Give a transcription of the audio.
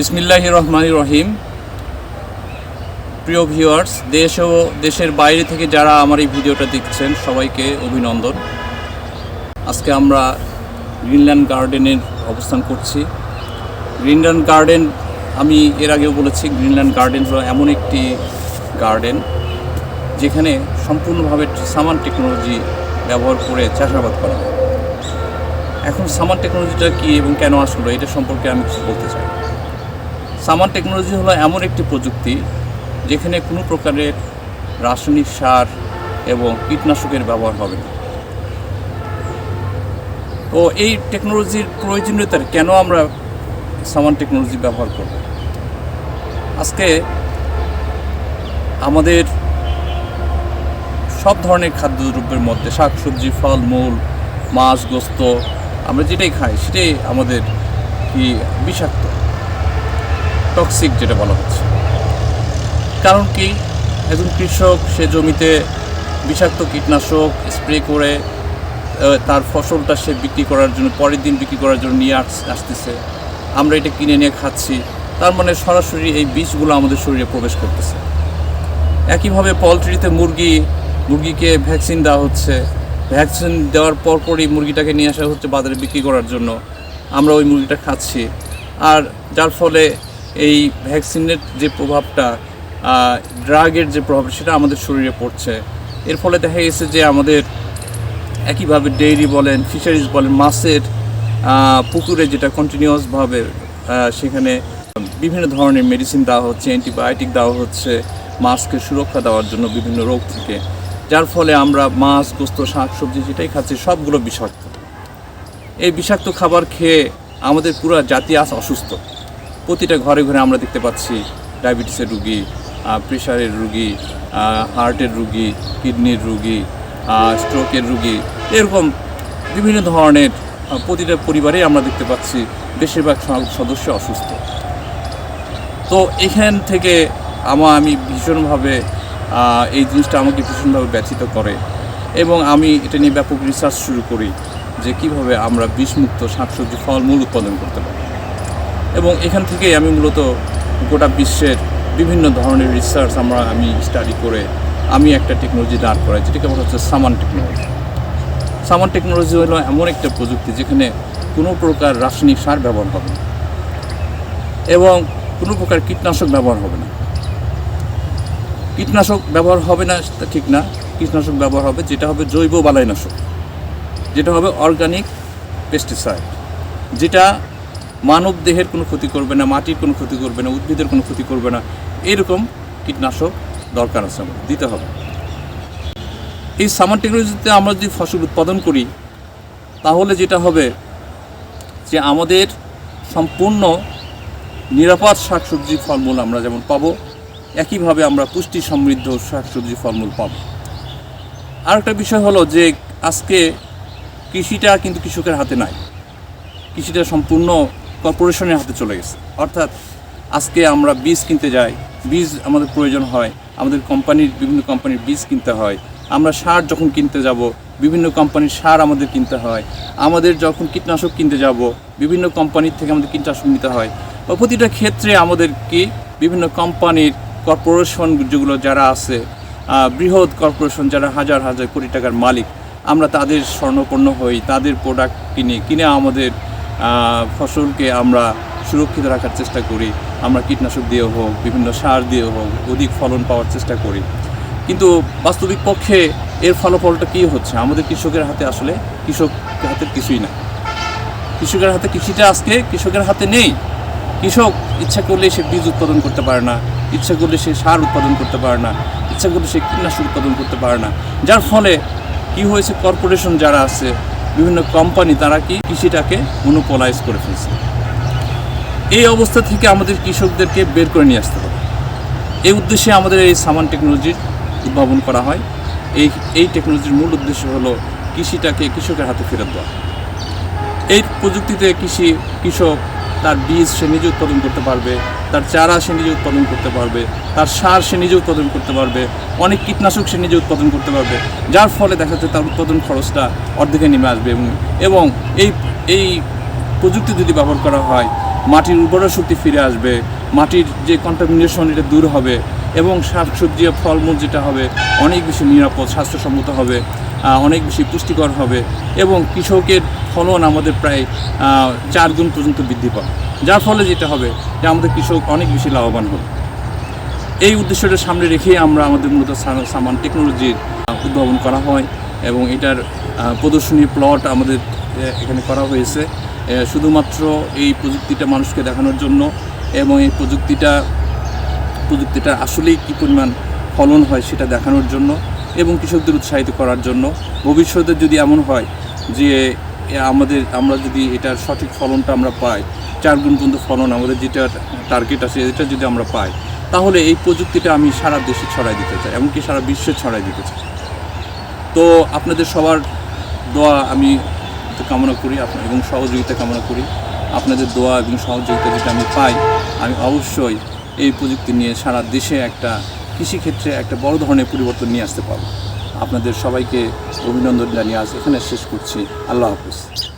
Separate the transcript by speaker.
Speaker 1: বিসমিল্লাহ রহমান রহিম। প্রিয় ভিউয়ার্স, দেশ ও দেশের বাইরে থেকে যারা আমার এই ভিডিওটা দেখছেন, সবাইকে অভিনন্দন। আজকে আমরা গ্রিনল্যান্ড গার্ডেনের অবস্থান করছি। গ্রিনল্যান্ড গার্ডেন, আমি এর আগেও বলেছি, গ্রিনল্যান্ড গার্ডেন হলো এমন একটি গার্ডেন যেখানে সম্পূর্ণভাবে সামান টেকনোলজি ব্যবহার করে চাষাবাদ করা হয়। এখন সামান টেকনোলজিটা কী এবং কেন আসলো, এটা সম্পর্কে আমি কিছু বলতে চাই। সামান টেকনোলজি হলো এমন একটি প্রযুক্তি যেখানে কোনো প্রকারের রাসায়নিক সার এবং কীটনাশকের ব্যবহার হবে না। তো এই টেকনোলজির প্রয়োজনীয়তার কেন আমরা সামান টেকনোলজি ব্যবহার করব? আজকে আমাদের সব ধরনের খাদ্যদ্রব্যের মধ্যে শাকসবজি ফল, মূল, মাছ, গোস্ত আমরা যেটাই খাই সেটাই আমাদের কি বিষাক্ত। টক্সিক যেটা বলা হচ্ছে। কারণ কি? একজন কৃষক, সে জমিতে বিষাক্ত কীটনাশক স্প্রে করে তার ফসলটা সে বিক্রি করার জন্য, পরের দিন বিক্রি করার জন্য নিয়ে আস- আসতেছে। আমরা এটা কিনে নিয়ে খাচ্ছি। তার মানে সরাসরি এই বিষগুলো আমাদের শরীরে প্রবেশ করতেছে। একইভাবে পোলট্রিতে মুরগি, মুরগিকে ভ্যাকসিন দেওয়া হচ্ছে। ভ্যাকসিন দেওয়ার পরপরই মুরগিটাকে নিয়ে আসা হচ্ছে বাজারে বিক্রি করার জন্য। আমরা ওই মুরগিটা খাচ্ছি। আর যার ফলে এই ভ্যাকসিনের যে প্রভাবটা ড্রাগের যে প্রভাব সেটা আমাদের শরীরে পড়ছে। এর ফলে দেখা গেছে যে আমাদের একইভাবে ডেইরি বলেন, ফিশারিজ বলেন, মাছের পুকুরে যেটা কন্টিনিউয়াসভাবে সেখানে বিভিন্ন ধরনের মেডিসিন দেওয়া হচ্ছে অ্যান্টিবায়োটিক দেওয়া হচ্ছে, মাছকে সুরক্ষা দেওয়ার জন্য বিভিন্ন রোগ থেকে। যার ফলে আমরা মাছ, গোস্ত শাক সবজি যেটাই খাচ্ছি, সবগুলো বিষাক্ত। এই বিষাক্ত খাবার খেয়ে আমাদের পুরো জাতি আজ অসুস্থ। প্রতিটা ঘরে ঘরে আমরা দেখতে পাচ্ছি ডায়াবেটিসের রুগী প্রেশারের রুগী হার্টের রুগী, কিডনির রুগী স্ট্রোকের রুগী, এরকম বিভিন্ন ধরনের প্রতিটা পরিবারেই আমরা দেখতে পাচ্ছি বেশিরভাগ সদস্য অসুস্থ। তো এখান থেকে আমার আমি ভীষণভাবে এই জিনিসটা আমাকে ভীষণভাবে ব্যথিত করে এবং আমি এটা নিয়ে ব্যাপক রিসার্চ শুরু করি যে কীভাবে আমরা বিষমুক্ত শাকসবজি ফলমূল উৎপাদন করতে পারি। এবং এখান থেকেই আমি মূলত গোটা বিশ্বের বিভিন্ন ধরনের রিসার্চ আমরা আমি স্টাডি করে আমি একটা টেকনোলজি দাঁড় করাই, যেটাকে বলা হচ্ছে সামান টেকনোলজি সামান টেকনোলজি হলো এমন একটা প্রযুক্তি যেখানে কোনো প্রকার রাসায়নিক সার ব্যবহার হবে না এবং কোনো প্রকার কীটনাশক ব্যবহার হবে না। কীটনাশক ব্যবহার হবে না ঠিক না। কীটনাশক ব্যবহার হবে, যেটা হবে জৈব বালাইনাশক, যেটা হবে অর্গানিক পেস্টিসাইড যেটা মানব দেহের কোনো ক্ষতি করবে না, মাটির কোনো ক্ষতি করবে না, উদ্ভিদের কোনো ক্ষতি করবে না, এরকম কীটনাশক দরকার আছে আমাদের, দিতে হবে। এই সামার টেকনোলজিতে আমরা যদি ফসল উৎপাদন করি, তাহলে যেটা হবে যে আমাদের সম্পূর্ণ নিরাপদ শাকসবজি ফলমূল আমরা যেমন পাবো, একইভাবে আমরা পুষ্টি সমৃদ্ধ শাকসবজি ফলমূল পাবো। আরেকটা বিষয় হলো যে আজকে কৃষিটা কিন্তু কৃষকের হাতে নাই। কৃষিটা সম্পূর্ণ কর্পোরেশনের হাতে চলে গেছে। অর্থাৎ আজকে আমরা বীজ কিনতে যাই, বীজ আমাদের প্রয়োজন হয়, আমাদের কোম্পানির, বিভিন্ন কোম্পানির বীজ কিনতে হয়, আমরা সার যখন কিনতে যাব, বিভিন্ন কোম্পানির সার আমাদের কিনতে হয়, আমাদের যখন কীটনাশক কিনতে যাব, বিভিন্ন কোম্পানির থেকে আমাদের কীটনাশক নিতে হয়, বা প্রতিটা ক্ষেত্রে আমাদের কি বিভিন্ন কোম্পানির কর্পোরেশন যেগুলো যারা আছে বৃহৎ কর্পোরেশন যারা হাজার হাজার কোটি টাকার মালিক, আমরা তাদের স্বর্ণপন্ন হই, তাদের প্রোডাক্ট কিনি, কিনে আমাদের ফসলকে আমরা সুরক্ষিত রাখার চেষ্টা করি, আমরা কীটনাশক দিয়ে হোক, বিভিন্ন সার দিয়ে হোক, অধিক ফলন পাওয়ার চেষ্টা করি। কিন্তু বাস্তবিক পক্ষে এর ফলাফলটা কী হচ্ছে? আমাদের কৃষকের হাতে আসলে কৃষক হাতে কিছুই না। কৃষকের হাতে কৃষিটা আজকে, কৃষকের হাতে নেই। কৃষক ইচ্ছা করলে সে বীজ উৎপাদন করতে পারে না, ইচ্ছা করলে সে সার উৎপাদন করতে পারে না, ইচ্ছা করলে সে কীটনাশক উৎপাদন করতে পারে না। যার ফলে কি হয়েছে? কর্পোরেশন যারা আছে বিভিন্ন কোম্পানি তারা কি কৃষিটাকে মনোপোলাইজ করে ফেলছে। এই অবস্থা থেকে আমাদের কৃষকদেরকে বের করে নিয়ে আসতে হবে। এই উদ্দেশ্যে আমাদের এই সামান টেকনোলজির উদ্ভাবন করা হয়। এই এই টেকনোলজির মূল উদ্দেশ্য হল কৃষিটাকে কৃষকের হাতে ফেরত দেওয়া। এই প্রযুক্তিতে কৃষি, কৃষক তার বীজ সে নিজে উৎপাদন করতে পারবে, তার চারা সে নিজে উৎপাদন করতে পারবে, তার সার সে নিজে উৎপাদন করতে পারবে, অনেক কীটনাশক সে নিজে উৎপাদন করতে পারবে, যার ফলে দেখা যাচ্ছে তার উৎপাদন খরচটা অর্ধেকে নেমে আসবে এবং এই এই প্রযুক্তি যদি ব্যবহার করা হয়, মাটির উর্বরা শক্তি ফিরে আসবে, মাটির যে কন্টামিনেশন এটা দূর হবে, এবং শাকসবজি আর ফলমূল যেটা হবে, অনেক বেশি নিরাপদ, স্বাস্থ্যসম্মত হবে অনেক বেশি পুষ্টিকর হবে, এবং কৃষকের ফলন আমাদের প্রায় চার গুণ পর্যন্ত বৃদ্ধি পাবে। যার ফলে যেটা হবে যে আমাদের কৃষক অনেক বেশি লাভবান হবে। এই উদ্দেশ্যটা সামনে রেখেই আমরা আমাদের মূলত সামান টেকনোলজির উদ্ভাবন করা হয় এবং এটার প্রদর্শনী প্লট আমাদের এখানে করা হয়েছে। শুধুমাত্র এই প্রযুক্তিটা মানুষকে দেখানোর জন্য এবং এই প্রযুক্তিটা প্রযুক্তিটা আসলেই কী পরিমাণ ফলন হয় সেটা দেখানোর জন্য এবং কৃষকদের উৎসাহিত করার জন্য। ভবিষ্যতে যদি এমন হয় যে আমাদের, আমরা যদি এটার সঠিক ফলনটা আমরা পাই, চার গুণ পর্যন্ত ফলন আমাদের যেটা টার্গেট আছে, এটা যদি আমরা পাই, তাহলে এই প্রযুক্তিটা আমি সারা দেশে ছড়াই দিতে চাই, এমনকি সারা বিশ্বে ছড়াই দিতে চাই। তো আপনাদের সবার দোয়া আমি কামনা করি আপনার এবং সহযোগিতা কামনা করি। আপনাদের দোয়া এবং সহযোগিতা যেটা আমি পাই, আমি অবশ্যই এই প্রযুক্তি নিয়ে সারা দেশে একটা কৃষিক্ষেত্রে একটা বড় ধরনের পরিবর্তন নিয়ে আসতে পারব। আপনাদের সবাইকে অভিনন্দন জানিয়ে আজ এখানে শেষ করছি। আল্লাহ হাফিজ।